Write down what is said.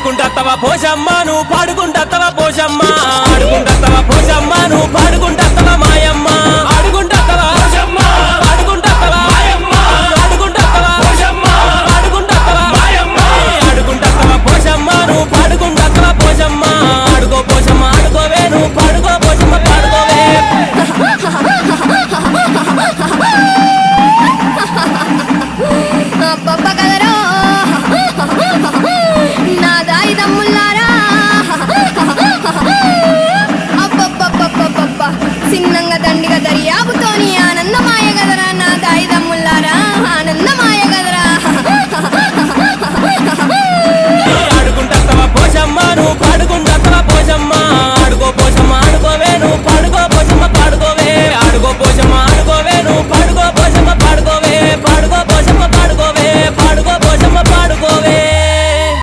పాడుకుంటా తవ పోషమ్మ నువ్వు పాడుకుంటా తవ ఆడుకుంటత్తవా పోషమ్మ.